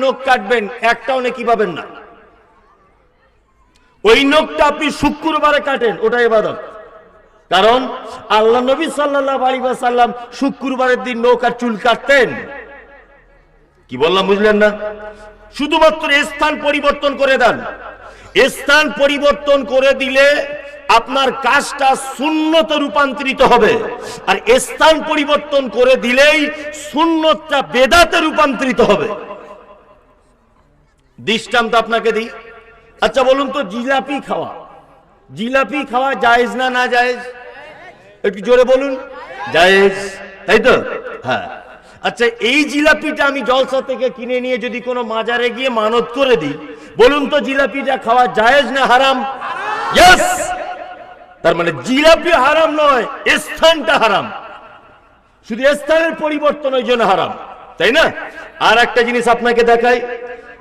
নখ কাটবেন, একটাও নাকি পাবেন না। ওই নখটা আপনি শুক্রবারে কাটেন ওটা এবাদত কারণ আল্লাহ নবী সাল্লাহ আলী সাল্লাম শুক্রবারের দিন নৌক আর চুল কাটতেন। কি বললাম, বুঝলেন না? শুধুমাত্র স্থান পরিবর্তন করে দেন। স্থান পরিবর্তন করে দিলে আপনার কাজটা শূন্যতে রূপান্তরিত হবে। আর স্থান পরিবর্তন করে দিলেই শূন্যতটা বেদাতে রূপান্তরিত হবে। দৃষ্টান্ত আপনাকে দিই। আচ্ছা বলুন তো, জিলাপি খাওয়া। জিলাপি খাওয়া জায়েজ না না জায়েজ? একটু জোরে বলুন। জায়েজ। তাই তো? হ্যাঁ। আচ্ছা এই জিলাপিটা আমি জলসা থেকে কিনে নিয়ে যদি কোনো মাজারে গিয়ে মানত করে দিই, বলুন তো জিলাপিটা খাওয়া জায়েজ না হারাম? ইয়েস তার মানে জিলাপি হারাম নয়, স্থানটা হারাম। শুধু স্থানের পরিবর্তন ওই জন্য হারাম, তাই না? আর একটা জিনিস আপনাকে দেখাই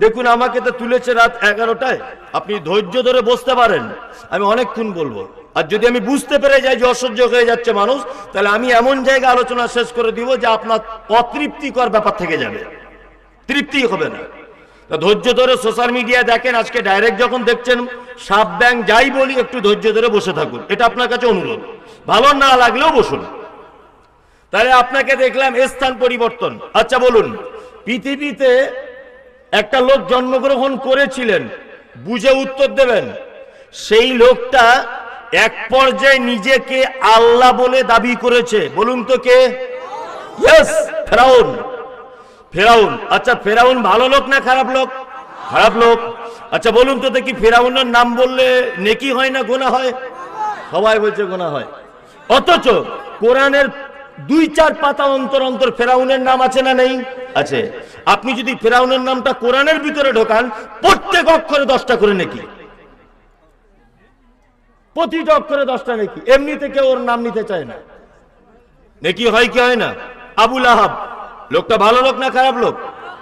দেখুন, আমাকে তো তুলেছে রাত এগারোটায়। আপনি ধৈর্য ধরে বসতে পারেন। আমি অনেকক্ষণ বলব। আর যদি আমি বুঝতে পেরে যাই যে অসহ্য হয়ে যাচ্ছে মানুষ, তাহলে আমি এমন জায়গায় আলোচনা শেষ করে দিব যে আপনার অতৃপ্তিকর ব্যাপার থেকে যাবে। তৃপ্তি হবে না। তা ধৈর্য ধরে সোশ্যাল মিডিয়া দেখেন, আজকে ডাইরেক্ট যখন দেখছেন সাপ ব্যাং যাই বলি, একটু ধৈর্য ধরে বসে থাকুন। এটা আপনার কাছে অনুরোধ। ভালো না লাগলেও বসুন। তাহলে আপনাকে দেখলাম স্থান পরিবর্তন। আচ্ছা বলুন, পৃথিবীতে একটা লোক জন্মগ্রহণ করেছিলেন, বুঝে উত্তর দেবেন, সেই লোকটা এক পর্যায়ে নিজেকে আল্লাহ বলে দাবি করেছে। বলুন তো কে? ফেরাউন। ফেরাউন। আচ্ছা ফেরাউন ভালো লোক না খারাপ লোক? খারাপ লোক। আচ্ছা বলুন তো দেখি ফেরাউনের নাম বললে নেকি হয় না গোনা হয়? সবাই বলছে গোনা হয়। অথচ কোরআনের দুই চার পাতা অন্তর অন্তর ফেরাউনের নাম আছে না নেই? আছে। আপনি যদি ফেরাউনের নামটা কোরআনের ভিতরে ঢোকান, প্রত্যেক অক্ষরে দশটা করে নাকি। প্রতিটা অক্ষরে দশটা নাকি। এমনিতে কেউ ওর নাম নিতে চায় না। নাকি হয় কি হয় না? আবুল আহাব লোকটা ভালো লোক না খারাপ লোক?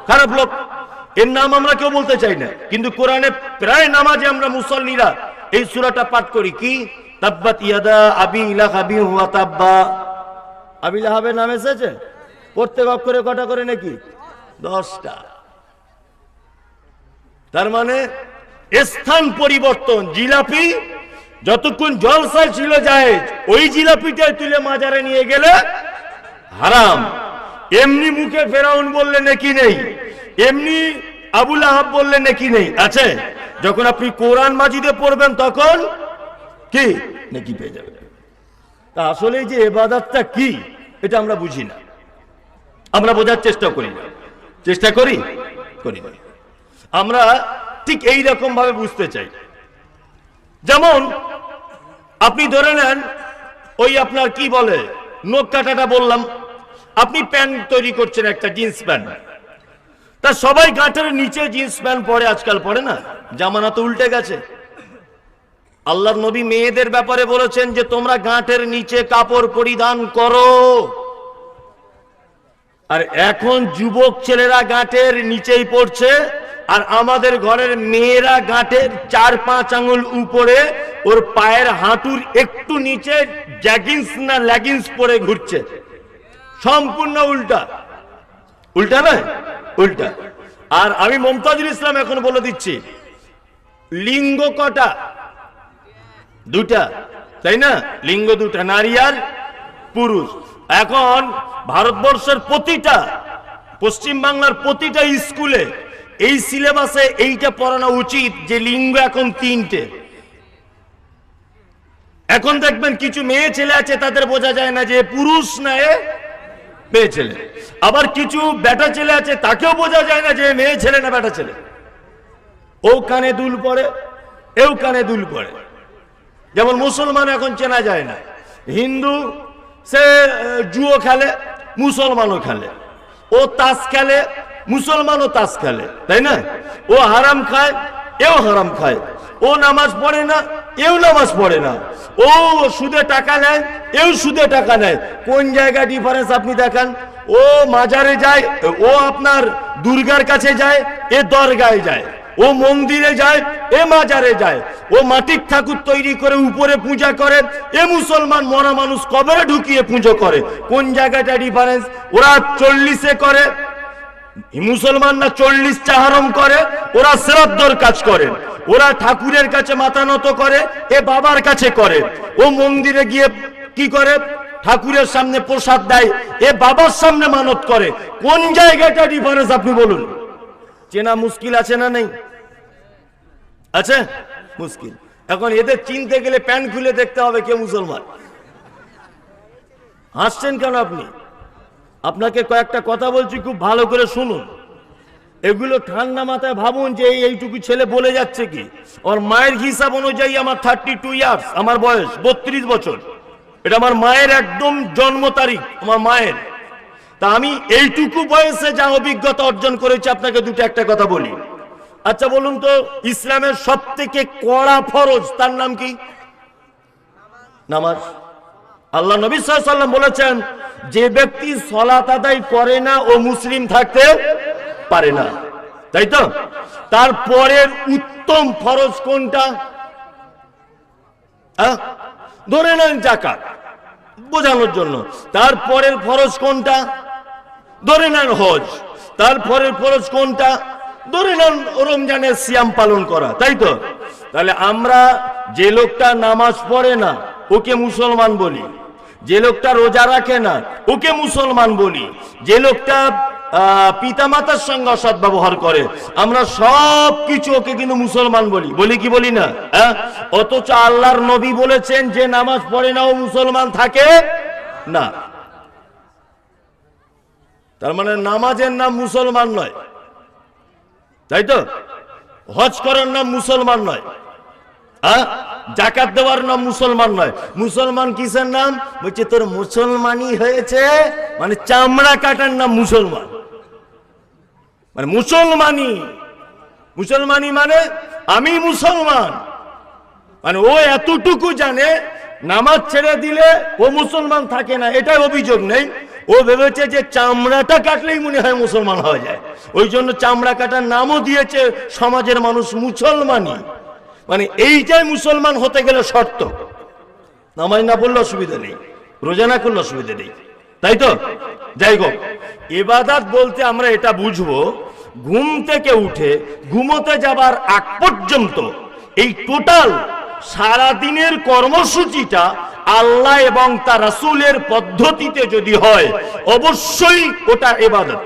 খারাপ লোক। এর নাম আমরা কেউ বলতে চাই না। কিন্তু কোরআনে প্রায় নামাজে আমরা মুসল্লিরা এই সুরাটা পাঠ করি কি? তাব্বাত ইয়াদা আবি আবি হুয়া তাব্বা। আবি লাহাবের নাম এসেছে? প্রত্যেক অক্ষরে কটা করে নাকি? দশটা। তার মানে স্থান পরিবর্তন, জিলাপি, যতক্ষণ জলসায় ছিল যায় ওই জিলাপিটাই তুলে মাজারে নিয়ে গেলে হারাম। এমনি মুখে ফেরাউন বললে নাকি নেই, এমনি আবুল আহাব বললে নাকি নেই, আছে? যখন আপনি কোরআন মাজিদে পড়বেন তখন কি? নাকি পেয়ে যাবেন। তা আসলে যে এবাদতটা কি, এটা আমরা বুঝি না। আমরা বোঝার চেষ্টা করি না। চেষ্টা করি? করি আমরা ঠিক এই রকম ভাবে বুঝতে চাই। যেমন, আপনি ধরে নেন, ওই আপনার কি বলে, নখ কাটাটা বললাম, আপনি প্যান্ট তৈরি করছেন একটা জিন্স প্যান্ট। তা সবাই গাঁটের নিচে জিন্স প্যান্ট পরে, আজকাল পরে না? জামানা তো উল্টে গেছে। আল্লাহর নবী মেয়েদের ব্যাপারে বলেছেন যে, তোমরা গাঁটের নিচে কাপড় পরিধান করো। আর এখন যুবক ছেলেরা গাঁটের নিচেই পড়ছে, আর আমাদের ঘরের মেয়েরা গাঁটের চার পাঁচ আঙুল উপরে, ওর পায়ের হাঁটুর একটু নিচে জ্যাগিন্স না ল্যাগিন্স পরে ঘুরছে। সম্পূর্ণ উল্টা। উল্টা নয়, উল্টা। আর আমি মমতাজুল ইসলাম এখন বলে দিচ্ছি, লিঙ্গ কটা? দুটা। তাই না? লিঙ্গ দুটা, নারী আর পুরুষ। এখন ভারতবর্ষের প্রতিটা, পশ্চিম বাংলার প্রতিটা স্কুলে এই সিলেবাসে এইটা পড়ানো উচিত যে লিঙ্গ এখন তিনটে। এখন দেখবেন কিছু মেয়ে ছেলে আছে, তাদের বোঝা যায় না যে পুরুষ না মেয়ে ছেলে। আবার কিছু বেটা ছেলে আছে, তাকেও বোঝা যায় না যে মেয়ে ছেলে না বেটা ছেলে। ও কানে দুল পড়ে, এও কানে দুল পড়ে। যেমন মুসলমান এখন চেনা যায় না। হিন্দু সে জুয়ো খেলে, মুসলমানও খেলে। ও তাস খেলে, মুসলমানও তাস খেলে, তাই না? ও হারাম খায়, এও হারাম খায়। ও নামাজ পড়ে না, এও নামাজ পড়ে না। ও সুদে টাকা নেয়, এও সুদে টাকা নেয়। কোন জায়গা ডিফারেন্স আপনি দেখান? ও মাজারে যায়, ও আপনার দুর্গার কাছে যায়, এ দরগায় যায়। ও মন্দিরে যায়, এ মাজারে যায়। ও মাটির ঠাকুর তৈরি করে উপরে পূজা করে, এ মুসলমান মরা মানুষ কবরে ঢুকিয়ে পুজো করে। কোন জায়গাটা ডিফারেন্স ওরা চল্লিশে করে মুসলমানরা চল্লিশ চাহারম করে, ওরা শ্রাদ্ধর কাজ করে। ওরা ঠাকুরের কাছে মাথা নত করে, এ বাবার কাছে করে। ও মন্দিরে গিয়ে কি করে? ঠাকুরের সামনে প্রসাদ দেয়, এ বাবার সামনে মানত করে। কোন জায়গাটা ডিফারেন্স আপনি বলুন? চেনা মুশকিল আছে না নেই? আছে? মুশকিল। এখন এদের চিনতে গেলে প্যান্ট খুলে দেখতে হবে কে মুসলমান। হাসছেন কেন আপনি? আপনাকে কয়েকটা কথা বলছি, খুব ভালো করে শুনুন। এগুলো ঠান্ডা মাথায় ভাবুন যে এই- এইটুকু ছেলে বলে যাচ্ছে কি? ওর মায়ের হিসাব অনুযায়ী আমার থার্টি টু ইয়ার্স আমার বয়স, বত্রিশ বছর। এটা আমার মায়ের একদম জন্ম তারিখ, আমার মায়ের। তা আমি এইটুকু বয়সে যা অভিজ্ঞতা অর্জন করেছি, আপনাকে দুটো একটা কথা বলি। আচ্ছা বলুন তো, ইসলামের সব থেকে কড়া ফরজ, তার নাম কি? নামাজ। আল্লাহ নবী সাল্লাম বলেছেন, যে ব্যক্তি সলাত আদায় করে না ও মুসলিম থাকতে পারে না। তাই তো? তারপরের উত্তম ফরজ কোনটা? ধরে নেন জাকাত, বোঝানোর জন্য। তারপরের ফরজ কোনটা? ধরে নেন হজ। তারপরের ফরজ কোনটা? ধরে নেন রমজানের সিয়াম পালন করা, তাই তো? তাহলে আমরা যে লোকটা নামাজ পড়ে না, ওকে মুসলমান বলি। যে লোকটা রোজা রাখে না, ওকে মুসলমান বলি। যে লোকটা পিতা মাতার সঙ্গে অসৎ ব্যবহার করে, আমরা সব কিছু ওকে কিন্তু মুসলমান বলি। বলি কি বলি না? হ্যাঁ? অথচ আল্লাহর নবী বলেছেন, যে নামাজ পড়ে না ও মুসলমান থাকে না। তার মানে নামাজের নাম মুসলমান নয়। তাই তো? হজ করার নাম মুসলমান নয়। হ্যাঁ? জাকাত দেওয়ার নাম মুসলমান নয়। মুসলমান কিসের নাম? বলছে, তোর মুসলমানই হয়েছে মানে চামড়া কাটার নাম মুসলমান। মানে মুসলমানি মুসলমানি মানে আমি মুসলমান। মানে ও এতটুকু জানে, নামাজ ছেড়ে দিলে ও মুসলমান থাকে না, এটাই অভিযোগ নেই। ও ভেবেছে যে চামড়াটা কাটলেই মনে হয় মুসলমান হয়ে যায়। ওই জন্য চামড়া কাটার নামও দিয়েছে সমাজের মানুষ মুসলমানই। মানে এইটাই মুসলমান হতে গেলে শর্ত। নামাজ না পড়লে অসুবিধা নেই, রোজা না করলে অসুবিধা নেই। তাই তো? যাই হোক, এবাদাত বলতে আমরা এটা বুঝব, ঘুম থেকে উঠে ঘুমোতে যাবার আগ পর্যন্ত এই টোটাল সারা দিনের কর্মসূচিটা আল্লাহ এবং তার রাসূলের পদ্ধতিতে যদি হয়, অবশ্যই ওটা এবাদত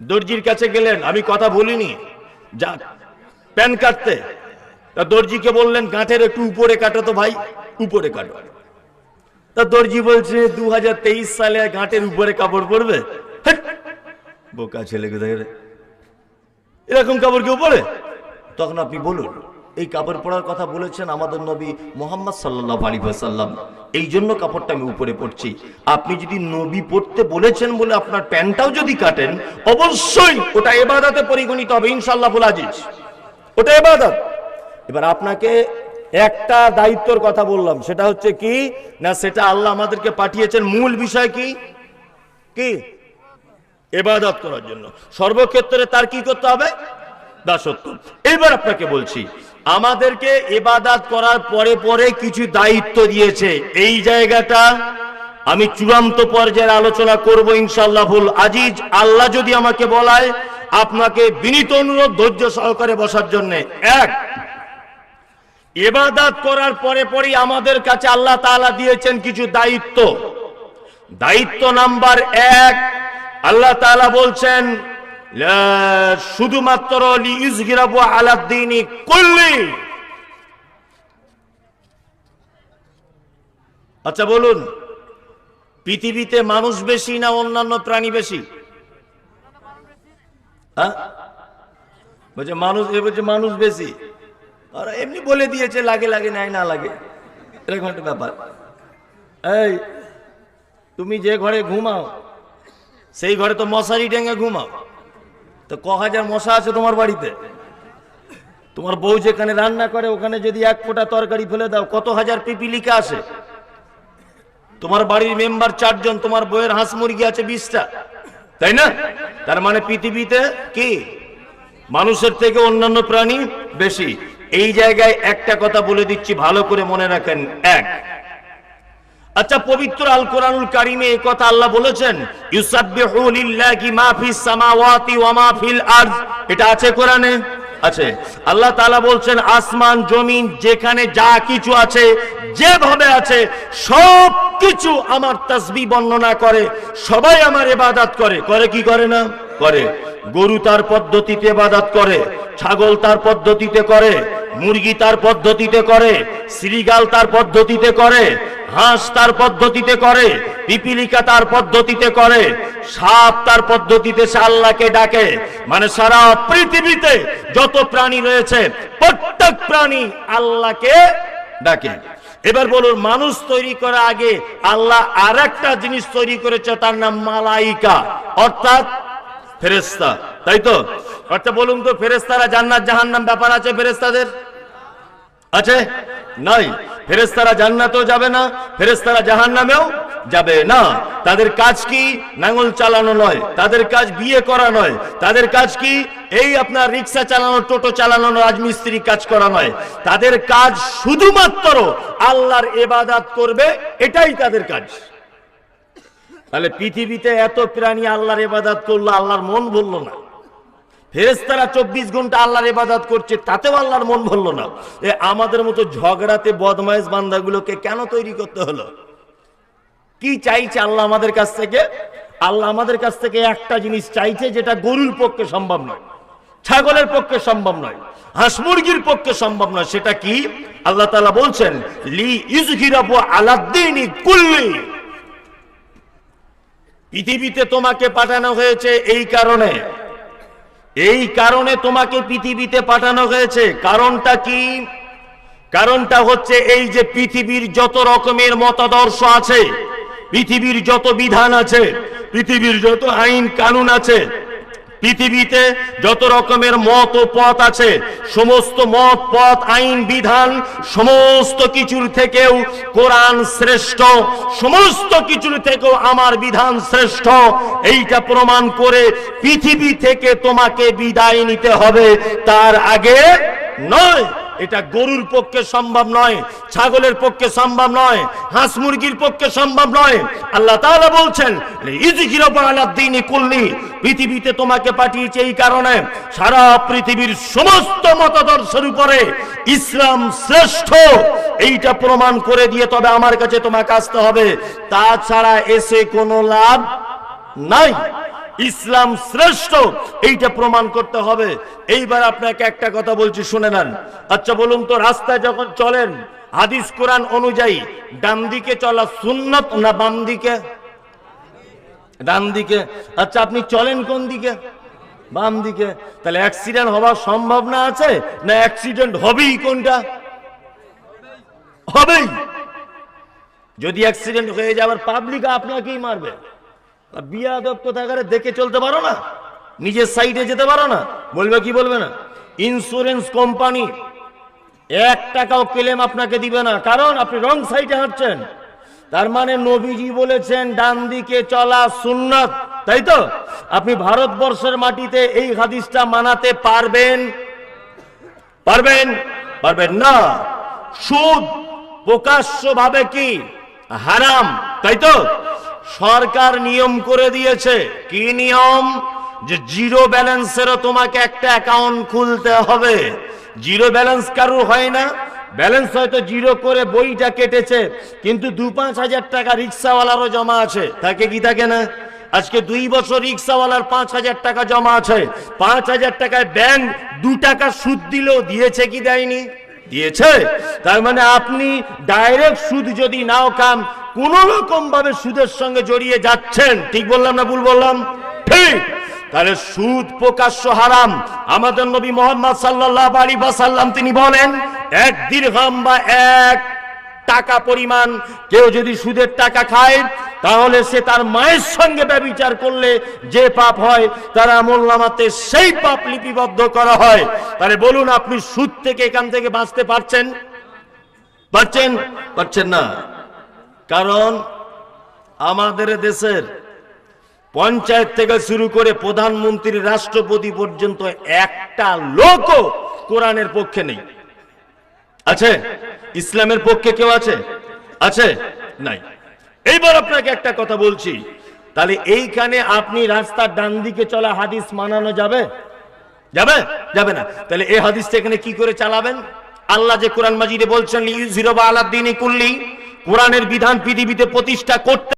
দর্জির কাছে গেলেন, আমি কথা বলিনি। যা, প্যান কাটতে। তা দর্জিকে বললেন, গাঁটের একটু উপরে কাটো তো ভাই, উপরে কাটো। তা দর্জি বলছে দু হাজার তেইশ সালে গাঁটের উপরে কাপড় পরবে? বোকা ছেলে কোথায় এরকম কাপড় কেউ পরে তখন আপনি বলুন। এই কাপড় পরার কথা বলেছেন আমাদের নবী মোহাম্মদ সাল্লাহ আলী সাল্লাম এই জন্য কাপড়টা আমি উপরে পড়ছি। আপনি যদি নবী পড়তে বলেছেন বলে আপনার প্যান্টটাও যদি কাটেন, অবশ্যই ওটা এবাদাতে পরিগণিত হবে ইনশাল্লাহ আজিজ। ওটা এবাদত। এবার আপনাকে একটা দায়িত্বর কথা বললাম, সেটা হচ্ছে কি? না, সেটা আল্লাহ আমাদেরকে পাঠিয়েছেন, মূল বিষয় কি? কি? এবাদত করার জন্য। সর্বক্ষেত্রে তার কি করতে হবে? দাসত্ব এবার আপনাকে বলছি, আমাদেরকে এবাদাত করার পরে পরে কিছু দায়িত্ব দিয়েছে। এই জায়গাটা আমি চূড়ান্ত পর্যায়ের আলোচনা করব ইনশাল্লাহ ভুল আজিজ। আল্লাহ যদি আমাকে বলায়, আপনাকে বিনীত অনুরোধ ধৈর্য সহকারে বসার জন্য। এক এবাদাত করার পরে পরেই আমাদের কাছে আল্লাহ তাআলা দিয়েছেন কিছু দায়িত্ব। দায়িত্ব নাম্বার এক, আল্লাহ তাআলা বলছেন শুধুমাত্র আচ্ছা বলুন, পৃথিবীতে মানুষ বেশি না অন্যান্য প্রাণী বেশি? হ্যাঁ? বলছে মানুষ, এ বলছে মানুষ বেশি। আর এমনি বলে দিয়েছে, লাগে লাগে, নাই, না লাগে। এরকম একটা ব্যাপার। এই, তুমি যে ঘরে ঘুমাও, সেই ঘরে তো মশারি ডেঙে ঘুমাও। তো ক হাজার মশা আছে তোমার বাড়িতে? তোমার বউ যেখানে রান্না করে, ওখানে যদি এক ফোঁটা তরকারি ফেলে দাও, কত হাজার পিপিলিকা আসে? তোমার বাড়ির মেম্বার চারজন, তোমার বইয়ের হাঁস মুরগি আছে বিশটা। তাই না? তার মানে পৃথিবীতে কি? মানুষের থেকে অন্যান্য প্রাণী বেশি। এই জায়গায় একটা কথা বলে দিচ্ছি, ভালো করে মনে রাখেন, এক। আচ্ছা পবিত্র আল কোরআনুল কারিমে এই কথা আল্লাহ বলেছেন, ইউসাব্বিহু লিল্লাহি মা ফিস সামাওয়াতি ওয়া মা ফিল আরদ। এটা আছে কোরআনে? আছে। আল্লাহ তাআলা বলছেন, আসমান, জমিন, যেখানে যা কিছু আছে, যেভাবে আছে সব কিছু আমার তাসবি বর্ণনা করে, সবাই আমার ইবাদত করে। করে কি করে না? করে। গরু তার পদ্ধতিতে ইবাদত করে, ছাগল তার পদ্ধতিতে করে মুরগি তার পদ্ধতিতে করে, শ্রীগাল তার পদ্ধতিতে করে, হাঁস তার পদ্ধতিতে করে, পিপিলিকা তার পদ্ধতিতে করে, সাপ তার পদ্ধতিতে সে আল্লাহকে ডাকে। মানে সারা পৃথিবীতে যত প্রাণী রয়েছে, প্রত্যেক প্রাণী আল্লাহকে ডাকে। এবার বলুন, মানুষ তৈরি করার আগে আল্লাহ আর জিনিস তৈরি করেছে, তার নাম মালাইকা। অর্থাৎ ফেরেস্তা তাই তো? অর্থাৎ বলুন তো ফেরেস্তারা জান্নাত, জাহান্নাম ব্যাপার আছে ফেরেস্তাদের আছে? নাই। ফেরেস্তারা জান্নাতেও যাবে না ফেরেস্তারা জাহান্নামেও যাবে না। তাদের কাজ কি? নাঙ্গল চালানো নয়। তাদের কাজ বিয়ে করা নয়। তাদের কাজ কি? এই আপনার রিক্সা চালানো, টোটো চালানো রাজমিস্ত্রি কাজ করা নয়। তাদের কাজ শুধুমাত্র আল্লাহর এবাদাত করবে, এটাই তাদের কাজ। তাহলে পৃথিবীতে এত প্রাণী আল্লাহর এবাদাত করল, আল্লাহর মন বলল না। ফেরেস্তারা চব্বিশ ঘণ্টা আল্লাহর ইবাদত করছে, তাতেও আল্লাহর মন ভরলো না। এ, আমাদের মতো ঝগড়াতে বদমাইশ বান্দাগুলোকে কেন তৈরি করতে হলো? কি চাইছে আল্লাহ আমাদের কাছ থেকে? আল্লাহ আমাদের কাছ থেকে একটা জিনিস চাইছে যেটা গরুর পক্ষে সম্ভব নয়, ছাগলের পক্ষে সম্ভব নয়, হাঁস মুরগির পক্ষে সম্ভব নয়। সেটা কি? আল্লাহ তাআলা বলছেন, লি ইজহিরাবু আলাদ্দিনি কুল্লি। পৃথিবীতে তোমাকে পাঠানো হয়েছে এই কারণে। এই কারণে তোমাকে পৃথিবীতে পাঠানো হয়েছে। কারণটা কি? কারণটা হচ্ছে এই যে পৃথিবীর যত রকমের মতাদর্শ আছে, পৃথিবীর যত বিধান আছে, পৃথিবীর যত আইন কানুন আছে পৃথিবীতে যত রকমের মত ও পথ আছে, সমস্ত মত, পথ, আইন, বিধান, সমস্ত কিছুর থেকেও কোরআন শ্রেষ্ঠ, সমস্ত কিছুর থেকেও আমার বিধান শ্রেষ্ঠ। এইটা প্রমাণ করে পৃথিবী থেকে তোমাকে বিদায় নিতে হবে, তার আগে নয়। এটা গরুর পক্ষে সম্ভব নয়, ছাগলের পক্ষে সম্ভব নয়, হাঁস মুরগির পক্ষে সম্ভব নয়। আল্লাহ তাআলা বলছেন কুল্লি, পৃথিবীতে তোমাকে পাঠিয়েছে এই কারণে সারা পৃথিবীর সমস্ত মতাদর্শের উপরে ইসলাম শ্রেষ্ঠ। এইটা প্রমাণ করে দিয়ে তবে আমার কাছে তোমাকে আসতে হবে। তাছাড়া এসে কোনো লাভ নাই। ইসলাম শ্রেষ্ঠ, এইটা প্রমাণ করতে হবে। এইবার আপনাকে একটা কথা বলছি, শুনে নেন। আচ্ছা বলুন তো, রাস্তায় যখন চলেন, হাদিস কোরআন অনুযায়ী ডান দিকে চলা সুন্নত না বাম দিকে ডান দিকে আচ্ছা আপনি চলেন কোন দিকে? বাম দিকে তাহলে অ্যাক্সিডেন্ট হওয়ার সম্ভাবনা আছে, না অ্যাক্সিডেন্ট হবেই কোনটা? হবেই। যদি অ্যাক্সিডেন্ট হয়ে যাবার পাবলিক আপনাকেই মারবে। বিয়াদব কোথাকারে দেখে চলতে পারো না? নিজের সাইডে যেতে পারো না? বলবে কি বলবে না? ইন্স্যুরেন্স কোম্পানি এক টাকাও ক্লেম আপনাকে দিবে না। কারণ আপনি রং সাইডে হাঁটছেন। তার মানে নবীজি বলেছেন, ডান দিকে চলা সুন্নত। তাই তো? আপনি ভারতবর্ষের মাটিতে এই হাদিসটা মানাতে পারবেন? পারবেন? পারবেন না। সুদ প্রকাশ্য ভাবে কি? হারাম। তাই তো? সরকার নিয়ম করে দিয়েছে। কি নিয়ম? যে জিরো ব্যালেন্সেরও তোমাকে একটা অ্যাকাউন্ট খুলতে হবে। জিরো ব্যালেন্স কারুর হয় না? ব্যালেন্স হয়তো জিরো করে বইটা কেটেছে, কিন্তু দু পাঁচ হাজার টাকা রিক্সাওয়ালারও জমা আছে। থাকে কি থাকে না? আজকে দুই বছর রিক্সাওয়ালার পাঁচ হাজার টাকা জমা আছে। পাঁচ হাজার টাকায় ব্যাংক দু টাকা সুদ দিলেও দিয়েছে কি দেয়নি? দিয়েছে। তার মানে আপনি ডাইরেক্ট সুদ যদি নাও খান কোন রকম ভাবে সুদের সঙ্গে জড়িয়ে যাচ্ছেন। ঠিক বললাম না ভুল বললাম? ঠিক। তাহলে সুদ প্রকাশ্য হারাম। আমাদের নবী মোহাম্মদ সাল্লাল্লাহু আলাইহি ওয়াসাল্লাম তিনি বলেন, এক দিরহাম বা এক টাকা পরিমাণ কেউ যদি সুদের টাকা খায়, তাহলে সে তার মায়ের সঙ্গে ব্যবিচার করলে যে পাপ হয়, তার আমল নামাতে সেই পাপ লিপিবদ্ধ করা হয়। তাহলে বলুন, আপনি সুদ থেকে এখান থেকে বাঁচতে পারছেন? পারছেন? পারছেন না? কারণ আমাদের দেশের পঞ্চায়েত থেকে শুরু করে প্রধানমন্ত্রী রাষ্ট্রপতি পর্যন্ত একটা লোকও কোরআনের পক্ষে নেই। আছে? ইসলামের পক্ষে কেউ আছে? আছে? নাই। এইবার আপনাকে একটা কথা বলছি। তাহলে এইখানে আপনি রাস্তার ডান দিকে চলা হাদিস মানানো যাবে? যাবে? যাবে না। তাহলে এই হাদিসটা এখানে কি করে চালাবেন? আল্লাহ যে কোরআন মাজিদে বলছেন ইউজিরবা আলাদ্দিন কুল্লি। কোরআনের বিধান পৃথিবীতে প্রতিষ্ঠা করতে